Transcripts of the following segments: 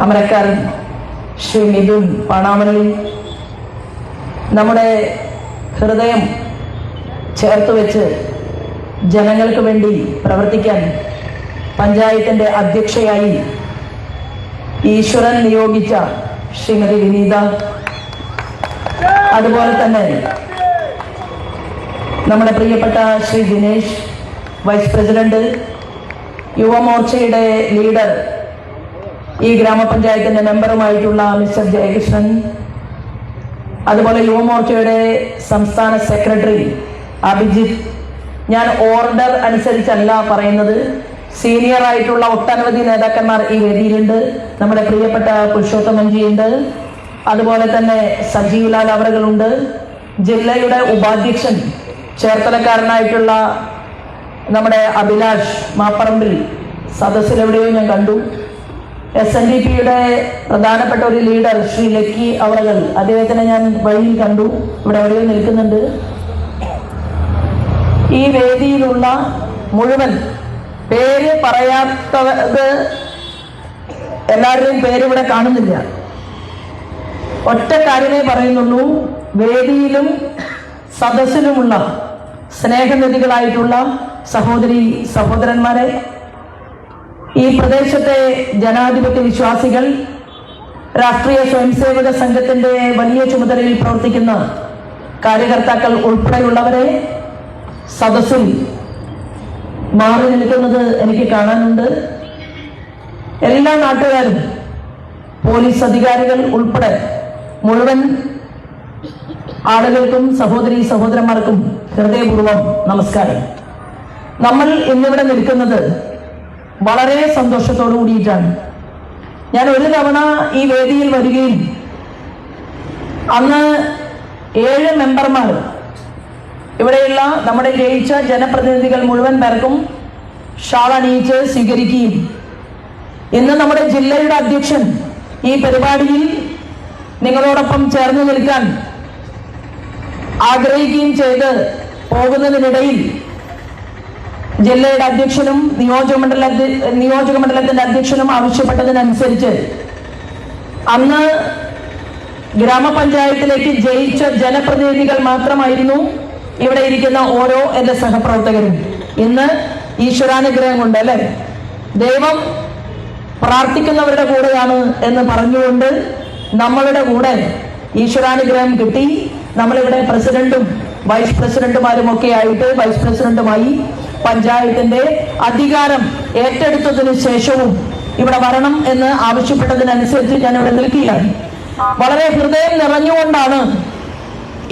അമരക്കാരൻ ശ്രീ മിഥുൻ പാണാമലി നമ്മുടെ ഹൃദയം ചേർത്ത് വെച്ച് ജനങ്ങൾക്ക് വേണ്ടി പ്രവർത്തിക്കാൻ പഞ്ചായത്തിന്റെ അധ്യക്ഷയായി ഈശ്വരൻ നിയോഗിച്ച ശ്രീമതി വിനീത. അതുപോലെ തന്നെ നമ്മുടെ പ്രിയപ്പെട്ട ശ്രീ ദിനേശ് വൈസ് പ്രസിഡന്റ് യുവമോർച്ചയുടെ ലീഡർ ഈ ഗ്രാമപഞ്ചായത്തിന്റെ മെമ്പറുമായിട്ടുള്ള മിസ്റ്റർ ജയകൃഷ്ണൻ അതുപോലെ യുവമോർച്ചയുടെ സംസ്ഥാന സെക്രട്ടറി അഭിജിത്ത്. ഞാൻ ഓർഡർ അനുസരിച്ചല്ല പറയുന്നത്. സീനിയർ ആയിട്ടുള്ള ഒട്ടനവധി നേതാക്കന്മാർ ഈ വേദിയിലുണ്ട്. നമ്മുടെ പ്രിയപ്പെട്ട പുരുഷോത്തമൻജിയുണ്ട് അതുപോലെ തന്നെ സജീവ് ലാൽ അവറുകളുണ്ട്. ജില്ലയുടെ ഉപാധ്യക്ഷൻ ചേർത്തലക്കാരനായിട്ടുള്ള നമ്മുടെ അഭിലാഷ് മാപ്പറമ്പിൽ സദസ്സിലെവിടെയോ ഞാൻ കണ്ടു. എസ് എൻ ഡി പിയുടെ പ്രധാനപ്പെട്ട ഒരു ലീഡർ ശ്രീ ലക്കി അവളകൾ. അദ്ദേഹത്തിനെ ഞാൻ വഴിയിൽ കണ്ടു. ഇവിടെ എവിടെയോ നിൽക്കുന്നുണ്ട്. ഈ വേദിയിലുള്ള മുഴുവൻ പേര് പറയാത്തത് എല്ലാവരുടെയും പേര് ഇവിടെ കാണുന്നില്ല. ഒറ്റ കാര്യമേ പറയുന്നുള്ളൂ. വേദിയിലും സദസ്സിലുമുള്ള സ്നേഹനിധികളായിട്ടുള്ള സഹോദരി സഹോദരന്മാരെ ഈ പ്രദേശത്തെ ജനാധിപത്യ വിശ്വാസികൾ രാഷ്ട്രീയ സ്വയംസേവക സംഘത്തിന്റെ വലിയ ചുമതലയിൽ പ്രവർത്തിക്കുന്ന കാര്യകർത്താക്കൾ ഉൾപ്പെടെയുള്ളവരെ സദസ്സിൽ മാറി നിൽക്കുന്നത് എനിക്ക് കാണാനുണ്ട്. എല്ലാ നാട്ടുകാരും പോലീസ് അധികാരികൾ ഉൾപ്പെടെ മുഴുവൻ ആളുകൾക്കും സഹോദരി സഹോദരന്മാർക്കും ഹൃദയപൂർവം നമസ്കാരം. നമ്മൾ ഇന്നിവിടെ നിൽക്കുന്നത് വളരെ സന്തോഷത്തോടു കൂടിയിട്ടാണ്. ഞാൻ ഒരു തവണ ഈ വേദിയിൽ വരികയും അന്ന് ഏഴ് മെമ്പർമാർ ഇവിടെയുള്ള നമ്മുടെ ജയിച്ച ജനപ്രതിനിധികൾ മുഴുവൻ പേർക്കും ഷാൾ അണിയിച്ച് സ്വീകരിക്കുകയും ഇന്ന് നമ്മുടെ ജില്ലയുടെ അധ്യക്ഷൻ ഈ പരിപാടിയിൽ നിങ്ങളോടൊപ്പം ചേർന്ന് നിൽക്കാൻ ആഗ്രഹിക്കുകയും ചെയ്ത് പോകുന്നതിനിടയിൽ ജില്ലയുടെ അധ്യക്ഷനും നിയോജകമണ്ഡല നിയോജക മണ്ഡലത്തിന്റെ അധ്യക്ഷനും ആവശ്യപ്പെട്ടതിനനുസരിച്ച് അന്ന് ഗ്രാമപഞ്ചായത്തിലേക്ക് ജയിച്ച ജനപ്രതിനിധികൾ മാത്രമായിരുന്നു ഇവിടെ ഇരിക്കുന്ന ഓരോ എന്റെ സഹപ്രവർത്തകരും. ഇന്ന് ഈശ്വരാനുഗ്രഹം കൊണ്ട് അല്ലെ? ദൈവം പ്രാർത്ഥിക്കുന്നവരുടെ കൂടെയാണ് എന്ന് പറഞ്ഞുകൊണ്ട് നമ്മളുടെ കൂടെ ഈശ്വരാനുഗ്രഹം കിട്ടി. നമ്മളിവിടെ പ്രസിഡന്റും വൈസ് പ്രസിഡന്റുമാരും ഒക്കെ ആയിട്ട് വൈസ് പ്രസിഡന്റുമായി പഞ്ചായത്തിന്റെ അധികാരം ഏറ്റെടുത്തതിനു ശേഷവും ഇവിടെ വരണം എന്ന് ആവശ്യപ്പെട്ടതിനനുസരിച്ച് ഞാൻ ഇവിടെ നിൽക്കുകയാണ്. വളരെ ഹൃദയം നിറഞ്ഞുകൊണ്ടാണ്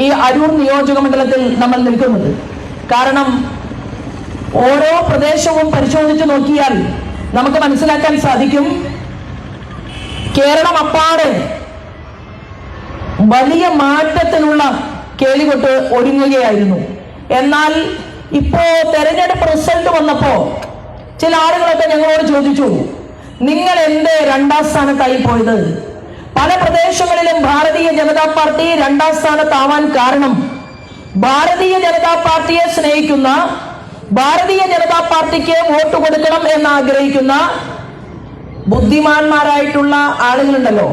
ഈ അരൂർ നിയോജക മണ്ഡലത്തിൽ നമ്മൾ നിൽക്കുന്നത്. കാരണം ഓരോ പ്രദേശവും പരിശോധിച്ചു നോക്കിയാൽ നമുക്ക് മനസ്സിലാക്കാൻ സാധിക്കും കേരളം അപ്പാടെ വലിയ മാറ്റത്തിനുള്ള കേളികൊട്ട് ഒരുങ്ങുകയായിരുന്നു. എന്നാൽ ഇപ്പോ തെരഞ്ഞെടുപ്പ് റിസൾട്ട് വന്നപ്പോ ചില ആളുകളൊക്കെ ഞങ്ങളോട് ചോദിച്ചു നിങ്ങൾ എന്ത് രണ്ടാം സ്ഥാനത്തായി പോയത്? പല പ്രദേശങ്ങളിലും ഭാരതീയ ജനതാ പാർട്ടി രണ്ടാം സ്ഥാനത്താവാൻ കാരണം ഭാരതീയ ജനതാ പാർട്ടിയെ സ്നേഹിക്കുന്ന ഭാരതീയ ജനതാ പാർട്ടിക്ക് വോട്ട് കൊടുക്കണം എന്ന് ആഗ്രഹിക്കുന്ന ബുദ്ധിമാന്മാരായിട്ടുള്ള ആളുകളുണ്ടല്ലോ.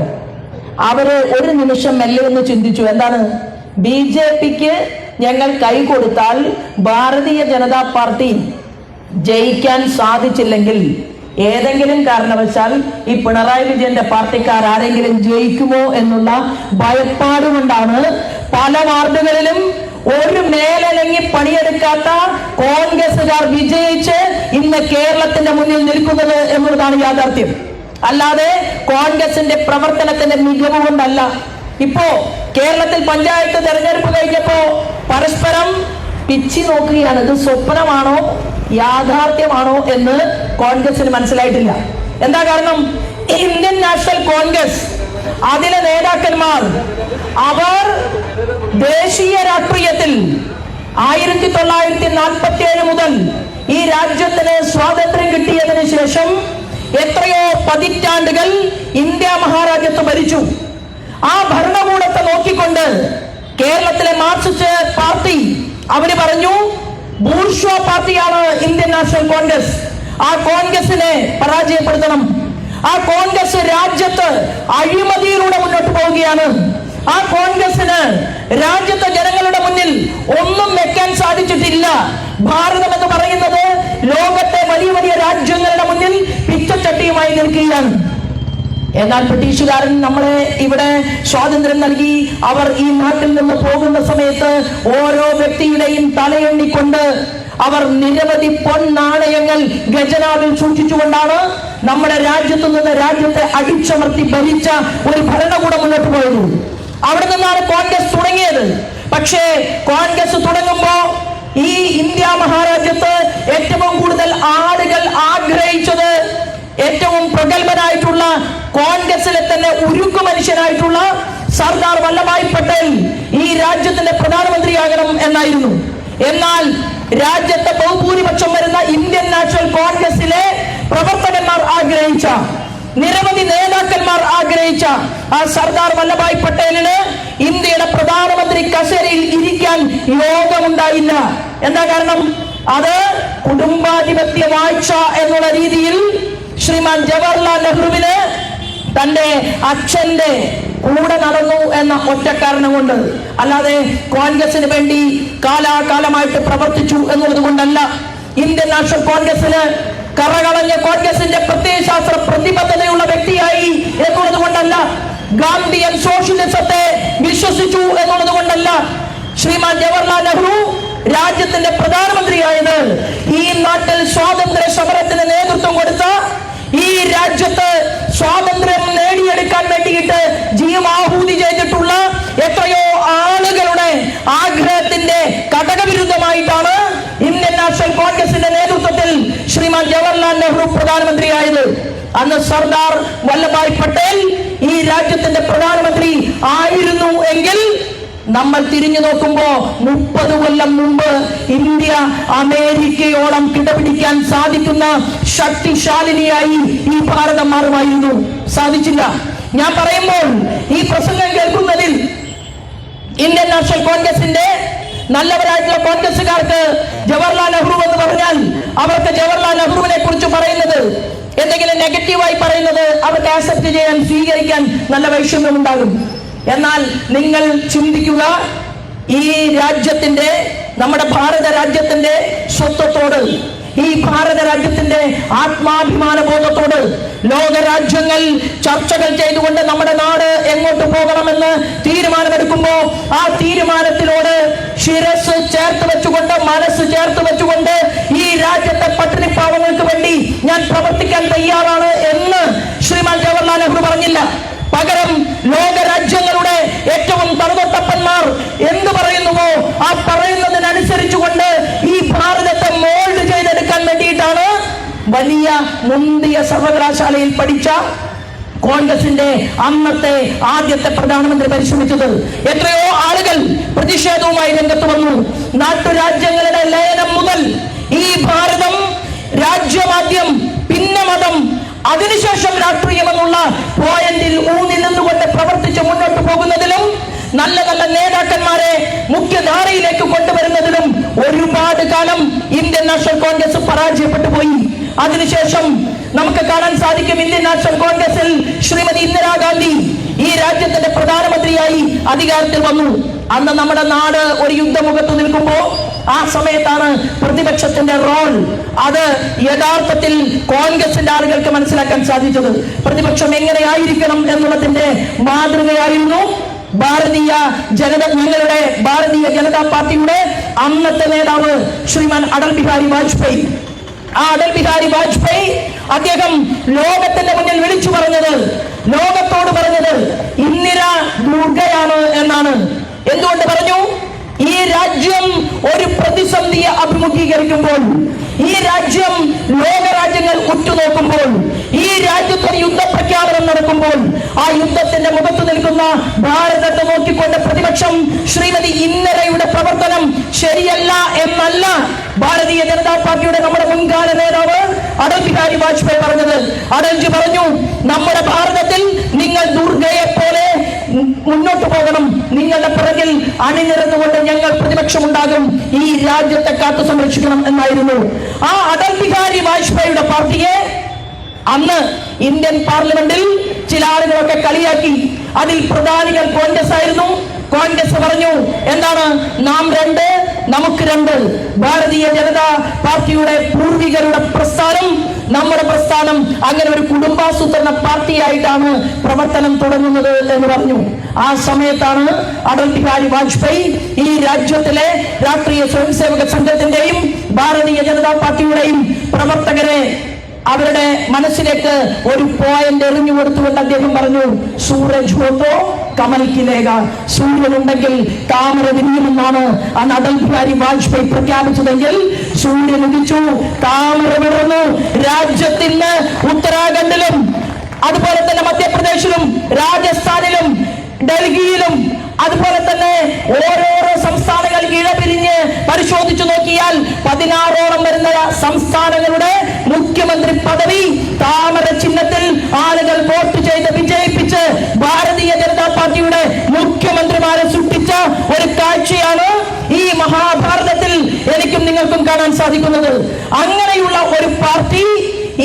അവർ ഒരു നിമിഷം മെല്ലെ ഒന്ന് ചിന്തിച്ചു എന്താണ്? ബി ജെ പിക്ക് ഞങ്ങൾ കൈ കൊടുത്താൽ ഭാരതീയ ജനതാ പാർട്ടി ജയിക്കാൻ സാധിച്ചില്ലെങ്കിൽ ഏതെങ്കിലും കാരണവശാൽ ഈ പിണറായി വിജയന്റെ പാർട്ടിക്കാർ ആരെങ്കിലും ജയിക്കുമോ എന്നുള്ള ഭയപ്പാടുകൊണ്ടാണ് പല വാർഡുകളിലും ഒരു മേലനങ്ങി പണിയെടുക്കാത്ത കോൺഗ്രസുകാർ വിജയിച്ച് ഇന്ന് കേരളത്തിന്റെ മുന്നിൽ നിൽക്കുന്നത് എന്നുള്ളതാണ് യാഥാർത്ഥ്യം. അല്ലാതെ കോൺഗ്രസിന്റെ പ്രവർത്തനത്തിന്റെ മികവ് കൊണ്ടല്ല. ഇപ്പോ കേരളത്തിൽ പഞ്ചായത്ത് തെരഞ്ഞെടുപ്പ് കഴിഞ്ഞപ്പോ പരസ്പരം പിച്ചി നോക്കുകയാണ്. ഇത് സ്വപ്നമാണോ? യാഥാർത്ഥ്യമാണോ എന്ന് കോൺഗ്രസിന് മനസ്സിലായിട്ടില്ല. എന്താ കാരണം? ഇന്ത്യൻ നാഷണൽ കോൺഗ്രസ് അതിലെ നേതാക്കന്മാർ അവർ ദേശീയ രാഷ്ട്രീയത്തിൽ ആയിരത്തി തൊള്ളായിരത്തി നാൽപ്പത്തി ഏഴ് മുതൽ ഈ രാജ്യത്തിന് സ്വാതന്ത്ര്യം കിട്ടിയതിനു ശേഷം എത്രയോ പതിറ്റാണ്ടുകൾ ഇന്ത്യ മഹാരാജ്യത്ത് ഭരിച്ചു. ആ ഭരണകൂടത്തെ നോക്കിക്കൊണ്ട് കേരളത്തിലെ മാർക്സിസ്റ്റ് പാർട്ടി അവർ പറഞ്ഞു ബൂർഷ്വ പാർട്ടിയാണ് ഇന്ത്യൻ നാഷണൽ കോൺഗ്രസ്. ആ കോൺഗ്രസിനെ പരാജയപ്പെടുത്തണം. ആ കോൺഗ്രസ് രാജ്യത്ത് അഴിമതിയിലൂടെ മുന്നോട്ട് പോവുകയാണ്. ആ കോൺഗ്രസിന് രാജ്യത്തെ ജനങ്ങളുടെ മുന്നിൽ ഒന്നും വെക്കാൻ സാധിച്ചിട്ടില്ല. ഭാരതം എന്ന് പറയുന്നത് ലോകത്തെ വലിയ വലിയ രാജ്യങ്ങളുടെ മുന്നിൽ പിച്ചച്ചട്ടിയുമായി നിൽക്കുകയാണ്. എന്നാൽ ബ്രിട്ടീഷുകാരൻ നമ്മളെ ഇവിടെ സ്വാതന്ത്ര്യം നൽകി അവർ ഈ നാട്ടിൽ നിന്ന് പോകുന്ന സമയത്ത് ഓരോ വ്യക്തിയുടെയും തലയെണ്ണിക്കൊണ്ട് അവർ നിരവധി പൊന്നാണയങ്ങൾ ഖജനാവിൽ സൂക്ഷിച്ചുകൊണ്ടാണ് നമ്മുടെ രാജ്യത്തു നിന്ന് രാജ്യത്തെ അടിച്ചമർത്തി ഭരിച്ച ഒരു ഭരണകൂടം മുന്നോട്ട് പോയത്. അവിടെ നിന്നാണ് കോൺഗ്രസ് തുടങ്ങിയത്. പക്ഷേ കോൺഗ്രസ് തുടങ്ങുമ്പോ ഈ ഇന്ത്യ മഹാരാജ്യത്ത് ഏറ്റവും കൂടുതൽ ആളുകൾ ആഗ്രഹിച്ചത് ഏറ്റവും പ്രഗത്ഭനായിട്ടുള്ള കോൺഗ്രസിലെ തന്നെ ഉരുക്കു മനുഷ്യനായിട്ടുള്ള സർദാർ വല്ലഭായ് പട്ടേൽ ഈ രാജ്യത്തിന്റെ പ്രധാനമന്ത്രിയാകണം എന്നായിരുന്നു. എന്നാൽ രാജ്യത്തെ ബഹുഭൂരിപക്ഷം വരുന്ന ഇന്ത്യൻ നാഷണൽ കോൺഗ്രസിലെ പ്രവർത്തകന്മാർ ആഗ്രഹിച്ച നിരവധി നേതാക്കന്മാർ ആഗ്രഹിച്ച ആ സർദാർ വല്ലഭായ് പട്ടേലിന് ഇന്ത്യയുടെ പ്രധാനമന്ത്രി കസേരയിൽ ഇരിക്കാൻ യോഗമുണ്ടായില്ല. എന്താ കാരണം? അത് കുടുംബാധിപത്യ വാഴ്ച എന്നുള്ള രീതിയിൽ ശ്രീമാൻ ജവഹർലാൽ നെഹ്റുവിന് തന്റെ അച്ഛന്റെ കൂടെ നടന്നു എന്ന ഒറ്റ കാരണം കൊണ്ട് അല്ലാതെ കോൺഗ്രസിന് വേണ്ടി കാലാകാലമായിട്ട് പ്രവർത്തിച്ചു എന്നുള്ളത് കൊണ്ടല്ല. ഇന്ത്യൻ നാഷണൽ കോൺഗ്രസിന് കറകളഞ്ഞ കോൺഗ്രസിന്റെ പ്രത്യയശാസ്ത്ര പ്രതിബദ്ധതയുള്ള വ്യക്തിയായി എന്നുള്ളത് കൊണ്ടല്ല. ഗാന്ധിയൻ സോഷ്യലിസത്തെ വിശ്വസിച്ചു എന്നുള്ളത് കൊണ്ടല്ല. ശ്രീമാൻ ജവഹർലാൽ നെഹ്റു രാജ്യത്തിന്റെ പ്രധാനമന്ത്രിയായത് ഈ നാട്ടിൽ സ്വാതന്ത്ര്യ സമരത്തിന് നേതൃത്വം കൊടുത്ത ഈ രാജ്യത്ത് സ്വാതന്ത്ര്യം നേടിയെടുക്കാൻ വേണ്ടിയിട്ട് ജീവാഹൂതി ചെയ്തിട്ടുള്ള എത്രയോ ആളുകളുടെ ആഗ്രഹത്തിന്റെ കടകവിരുദ്ധമായിട്ടാണ് ഇന്ത്യൻ നാഷണൽ കോൺഗ്രസിന്റെ നേതൃത്വത്തിൽ ശ്രീമാൻ ജവഹർലാൽ നെഹ്റു പ്രധാനമന്ത്രിയായത്. അന്ന് സർദാർ വല്ലഭായ് പട്ടേൽ ഈ രാജ്യത്തിന്റെ പ്രധാനമന്ത്രി ആയിരുന്നു എങ്കിൽ നമ്മൾ തിരിഞ്ഞു നോക്കുമ്പോ മുപ്പത് കൊല്ലം മുമ്പ് ഇന്ത്യ അമേരിക്കയോളം കിടപിടിക്കാൻ സാധിക്കുന്ന ശക്തിശാലിനിയായി ഈ ഭാരതം മാറുമായിരുന്നു. സാധിച്ചില്ല. ഞാൻ പറയുമ്പോൾ ഈ പ്രസംഗം കേൾക്കുന്നതിൽ ഇന്ത്യൻ നാഷണൽ കോൺഗ്രസിന്റെ നല്ലവരായിട്ടുള്ള കോൺഗ്രസുകാർക്ക് ജവഹർലാൽ നെഹ്റു എന്ന് പറഞ്ഞാൽ അവർക്ക് ജവഹർലാൽ നെഹ്റുവിനെ കുറിച്ച് പറയുന്നത് എന്തെങ്കിലും നെഗറ്റീവായി പറയുന്നത് അവർക്ക് ആക്സെപ്റ്റ് ചെയ്യാൻ സ്വീകരിക്കാൻ നല്ല വൈഷമ്യം ഉണ്ടാകും. എന്നാൽ നിങ്ങൾ ചിന്തിക്കുക ഈ രാജ്യത്തിന്റെ നമ്മുടെ ഭാരത രാജ്യത്തിന്റെ സ്വത്വത്തോട് ഈ ഭാരത രാജ്യത്തിന്റെ ആത്മാഭിമാന ബോധത്തോട് ലോകരാജ്യങ്ങൾ ചർച്ചകൾ ചെയ്തുകൊണ്ട് നമ്മുടെ നാട് എങ്ങോട്ട് പോകണമെന്ന് തീരുമാനമെടുക്കുമ്പോ ആ തീരുമാനത്തിനോട് ശിരസ് ചേർത്ത് വെച്ചുകൊണ്ട് മനസ്സ് ചേർത്ത് വെച്ചുകൊണ്ട് ഈ രാജ്യത്തെ പട്ടിണിപ്പാവങ്ങൾക്ക് വേണ്ടി ഞാൻ പ്രവർത്തിക്കാൻ തയ്യാറാണ് എന്ന് ശ്രീമാൻ ജവഹർലാൽ നെഹ്റു പറഞ്ഞില്ല. പകരം ലോകരാജ്യങ്ങളുടെ ഏറ്റവും തറുതൊട്ടപ്പന്മാർ എന്ത് പറയുന്നുവോ ആ പറയുന്നതിനനുസരിച്ചുകൊണ്ട് ഈ ഭാരതത്തെ മോൾഡ് ചെയ്തെടുക്കാൻ വേണ്ടിയിട്ടാണ് വലിയ മുന്തിയ സർവകലാശാലയിൽ പഠിച്ച കോൺഗ്രസിന്റെ അന്നത്തെ ആദ്യത്തെ പ്രധാനമന്ത്രി പരിശ്രമിച്ചത് എത്രയോ ആളുകൾ പ്രതിഷേധവുമായി രംഗത്ത് വന്നു. നാട്ടുരാജ്യങ്ങളുടെ ലയനം മുതൽ ഈ ഭാരതം രാജ്യമാദ്യം പിന്നെ മതം അതിനുശേഷം രാഷ്ട്രീയമെന്നുള്ള പോയിന്റിൽ ഊന്നി നിന്നുകൊണ്ട് പ്രവർത്തിച്ച് മുന്നോട്ട് പോകുന്നതിലും നല്ല നല്ല നേതാക്കന്മാരെ മുഖ്യധാരയിലേക്ക് കൊണ്ടുവരുന്നതിലും ഒരുപാട് കാലം ഇന്ത്യൻ നാഷണൽ കോൺഗ്രസ് പരാജയപ്പെട്ടു പോയി. അതിനുശേഷം നമുക്ക് കാണാൻ സാധിക്കും ഇന്ത്യൻ നാഷണൽ കോൺഗ്രസിൽ ശ്രീമതി ഇന്ദിരാഗാന്ധി ഈ രാജ്യത്തിന്റെ പ്രധാനമന്ത്രിയായി അധികാരത്തിൽ വന്നു. അന്ന് നമ്മുടെ നാട് ഒരു യുദ്ധമുഖത്ത് നിൽക്കുമ്പോ ആ സമയത്താണ് പ്രതിപക്ഷത്തിന്റെ റോൾ. അത് യഥാർത്ഥത്തിൽ കോൺഗ്രസിന്റെ ആളുകൾക്ക് മനസ്സിലാക്കാൻ സാധിച്ചത്. പ്രതിപക്ഷം എങ്ങനെയായിരിക്കണം എന്നുള്ളതിന്റെ മാതൃകയായിരുന്നു ഭാരതീയ ജനത ഞങ്ങളുടെ ഭാരതീയ ജനതാ പാർട്ടിയുടെ അന്നത്തെ നേതാവ് ശ്രീമാൻ അടൽ ബിഹാരി വാജ്പേയി. ആ അടൽ ബിഹാരി വാജ്പേയി അദ്ദേഹം ലോകത്തിന്റെ മുന്നിൽ വിളിച്ചു പറഞ്ഞത് ലോകത്തോട് പറഞ്ഞത് ഇന്ദിര ദുർഗയാണ് എന്നാണ്. എന്തുകൊണ്ട് പറഞ്ഞു? ഈ രാജ്യം ഒരു പ്രതിസന്ധിയെ അഭിമുഖീകരിക്കുമ്പോൾ ഈ രാജ്യം ലോകരാജ്യങ്ങൾ ഉറ്റുനോക്കുമ്പോൾ ഈ രാജ്യത്ത് ഒരു യുദ്ധപ്രഖ്യാപനം നടക്കുമ്പോൾ ആ യുദ്ധത്തിന്റെ മുഖത്ത് നിൽക്കുന്ന ഭാരതത്തെ നോക്കിക്കൊണ്ട് പ്രതിപക്ഷം ശ്രീമതി ഇന്നരയുടെ പ്രവർത്തനം ശരിയല്ല എന്നല്ല ഭാരതീയ ജനതാ പാർട്ടിയുടെ നമ്മുടെ മുൻകാല നേതാവ് അടൽ ബിഹാരി വാജ്പേയി പറഞ്ഞത്. അടൽജി പറഞ്ഞു നമ്മുടെ ഭാരതത്തിൽ നിങ്ങൾ ദുർഗയെ പോലെ മുന്നോട്ട് പോകണം. നിങ്ങളുടെ അണിനിരന്നുകൊണ്ട് ഞങ്ങൾ പ്രതിപക്ഷമുണ്ടാകും. ഈ രാജ്യത്തെ കാത്തു സംരക്ഷിക്കണം എന്നായിരുന്നു. ആ അടൽ ബിഹാരി വാജ്പേയിയുടെ പാർട്ടിയെ അന്ന് ഇന്ത്യൻ പാർലമെന്റിൽ ചില ആളുകളൊക്കെ കളിയാക്കി. അതിൽ പ്രധാനികൾ കോൺഗ്രസ് ആയിരുന്നു. കോൺഗ്രസ് പറഞ്ഞു എന്താണ്? നാം രണ്ട് നമുക്ക് രണ്ട്. ഭാരതീയ ജനതാ പാർട്ടിയുടെ പൂർവികരുടെ പ്രസ്ഥാനം നമ്മുടെ അങ്ങനെ ഒരു കുടുംബാസൂത്രണ പാർട്ടിയായിട്ടാണ് പ്രവർത്തനം തുടങ്ങുന്നത് എന്ന് പറഞ്ഞു. ആ സമയത്താണ് അടൽ ബിഹാരി വാജ്പേയി ഈ രാജ്യത്തിലെ രാഷ്ട്രീയ സ്വയംസേവക സംഘത്തിന്റെയും ഭാരതീയ ജനതാ പാർട്ടിയുടെയും പ്രവർത്തകരെ അവരുടെ മനസ്സിലേക്ക് ഒരു പോയിന്റ് എറിഞ്ഞു കൊടുത്തുകൊണ്ട് അദ്ദേഹം പറഞ്ഞു സൂരജ് ഹോത്തോ കമൽക്കിലേക സൂര്യനുണ്ടെങ്കിൽ താമര വിരിയുമെന്നാണ് അന്ന് അടൽ ബിഹാരി വാജ്പേയി പ്രഖ്യാപിച്ചതെങ്കിൽ സൂര്യൻ ഉദിച്ചു താമര വിടർന്നു രാജ്യത്തിന് ഉത്തരാഖണ്ഡിലും അതുപോലെ തന്നെ മധ്യപ്രദേശിലും രാജസ്ഥാനിലും ഡൽഹിയിലും അതുപോലെ തന്നെ ഓരോരോ സംസ്ഥാനങ്ങൾ ഇഴപിരിഞ്ഞ് പരിശോധിച്ചു നോക്കിയാൽ പതിനാറോളം വരുന്ന സംസ്ഥാനങ്ങളുടെ മുഖ്യമന്ത്രി പദവി താമര ചിഹ്നത്തിൽ ആളുകൾ വോട്ട് ചെയ്ത് വിജയിപ്പിച്ച് ഭാരതീയ ജനതാ പാർട്ടിയുടെ മുഖ്യമന്ത്രിമാരെ സൃഷ്ടിച്ച ഒരു കാഴ്ചയാണ് ഈ മഹാഭാരതത്തിൽ എനിക്കും നിങ്ങൾക്കും കാണാൻ സാധിക്കുന്നത്. അങ്ങനെയുള്ള ഒരു പാർട്ടി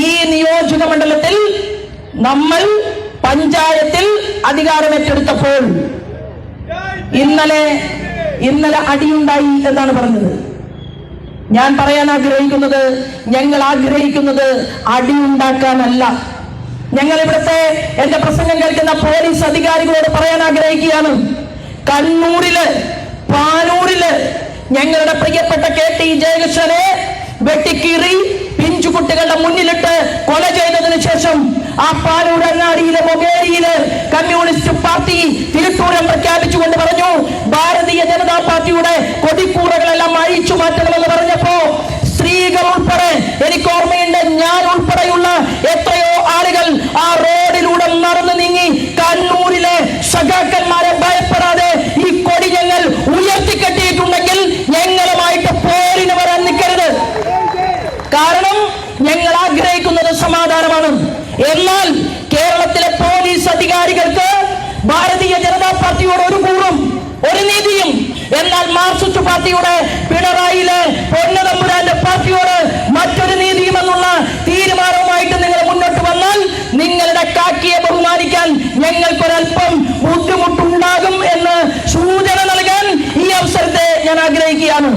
ഈ നിയോജക മണ്ഡലത്തിൽ നമ്മൾ പഞ്ചായത്തിൽ അധികാരമേറ്റെടുത്തപ്പോൾ ഇന്നലെ ഇന്നലെ അടിയുണ്ടായി എന്നാണ് പറഞ്ഞത്. ഞാൻ പറയാൻ ആഗ്രഹിക്കുന്നത് ഞങ്ങൾ ആഗ്രഹിക്കുന്നത് അടിയുണ്ടാക്കാനല്ല. ഞങ്ങൾ ഇവിടുത്തെ എന്റെ പ്രസംഗം കേൾക്കുന്ന പോലീസ് അധികാരികളോട് പറയാൻ ആഗ്രഹിക്കുകയാണ്. കണ്ണൂരിൽ പാനൂരിൽ ഞങ്ങളുടെ പ്രിയപ്പെട്ട കെ ടി ജയകൃഷ്ണനെ വെട്ടിക്കീറി പിഞ്ചു കുട്ടികളുടെ മുന്നിലിട്ട് കൊല ചെയ്തതിനു ശേഷം ആ പാലൂർ അങ്ങാടിയിലെ മൊകേരിയിൽ കമ്മ്യൂണിസ്റ്റ് പാർട്ടി തിരുത്തൂരം പ്രഖ്യാപിച്ചുകൊണ്ട് പറഞ്ഞു ഭാരതീയ ജനതാ പാർട്ടിയുടെ കൊതിക്കൂടകളെല്ലാം അഴിച്ചു മാറ്റണമെന്ന് പറഞ്ഞപ്പോ സ്ത്രീകൾ ഉൾപ്പെടെ എനിക്ക് ഓർമ്മയുണ്ട് ഞാൻ ഉൾപ്പെടെയുള്ള എത്രയോ ആളുകൾ ആ റോഡിലൂടെ നടന്നു നീങ്ങി കണ്ണൂരിലെ സഖാക്കന്മാരെ ഭയപ്പെടാതെ ഈ കൊടി ഞങ്ങൾ ഉയർത്തിക്കെട്ടിയിട്ടുണ്ടെങ്കിൽ ഞങ്ങളുമായിട്ട് പോരിന് വരാൻ നിൽക്കരുത് കാരണം ഞങ്ങൾ ആഗ്രഹിക്കുന്നത് സമാധാനമാണ്. എന്നാൽ കേരളത്തിലെ പോലീസ് അധികാരികൾക്ക് ഭാരതീയ ജനതാ പാർട്ടിയോട് ഒരു കൂറും ഒരു നീതിയും. എന്നാൽ മാർക്സിസ്റ്റ് പാർട്ടിയുടെ പിണറായിലെ പൊന്നതമ്പുരാന്റെ പാർട്ടിയോട് മറ്റൊരു നീതിയും എന്നുള്ള തീരുമാനവുമായിട്ട് നിങ്ങൾ മുന്നോട്ട് വന്നാൽ നിങ്ങളുടെ കാക്കിയെ ബഹുമാനിക്കാൻ ഞങ്ങൾക്കൊരൽപ്പം ബുദ്ധിമുട്ടുണ്ടാകും എന്ന് സൂചന നൽകാൻ ഈ അവസരത്തെ ഞാൻ ആഗ്രഹിക്കുകയാണ്.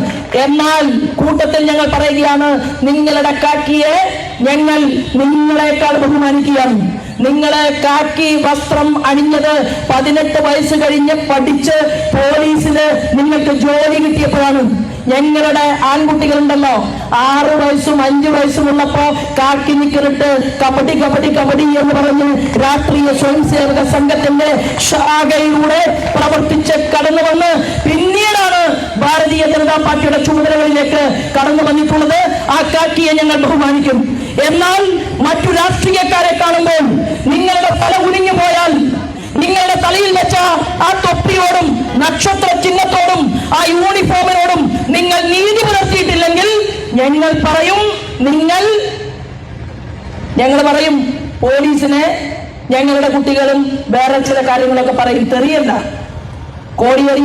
എന്നാൽ കൂട്ടത്തിൽ ഞങ്ങൾ പറയുകയാണ് നിങ്ങളുടെ കാക്കിയെ ഞങ്ങൾ നിങ്ങളെക്കാൾ ബഹുമാനിക്കുകയാണ്. നിങ്ങളെ കാക്കി വസ്ത്രം അണിഞ്ഞത് പതിനെട്ട് വയസ്സ് കഴിഞ്ഞ് പഠിച്ച് പോലീസിൽ നിങ്ങൾക്ക് ജോലി കിട്ടിയപ്പോഴാണ്. ഞങ്ങളുടെ ആൺകുട്ടികളുണ്ടല്ലോ ആറു വയസ്സും അഞ്ചു വയസ്സും ഉള്ളപ്പോ കാക്കി നിക്കറിട്ട് കബഡി കബഡി കബഡി എന്ന് പറഞ്ഞ് രാഷ്ട്രീയ സ്വയംസേവക സംഘത്തിന്റെ ശാഖയിലൂടെ പ്രവർത്തിച്ച് കടന്നു വന്ന് പിന്നീടാണ് ഭാരതീയ ജനതാ പാർട്ടിയുടെ ചുമതലകളിലേക്ക് കടന്നു വന്നിട്ടുള്ളത് ആ കാക്കിയെ ഞങ്ങൾ ബഹുമാനിക്കും. എന്നാൽ മറ്റു രാഷ്ട്രീയക്കാരെ കാണുമ്പോൾ നിങ്ങളുടെ തല കുനിഞ്ഞു പോയാൽ നിങ്ങളുടെ തലയിൽ വെച്ച ആ തൊപ്പിയോടും നക്ഷത്ര ചിഹ്നത്തോടും ആ യൂണിഫോമിനോടും നിങ്ങൾ നീതി പുലർത്തിയിട്ടില്ലെങ്കിൽ ഞങ്ങൾ പറയും നിങ്ങൾ ഞങ്ങൾ പറയും പോലീസിനെ ഞങ്ങളുടെ കുട്ടികളും വേറെ ചില കാര്യങ്ങളൊക്കെ പറയും തെറിയല്ല. കോടിയേരി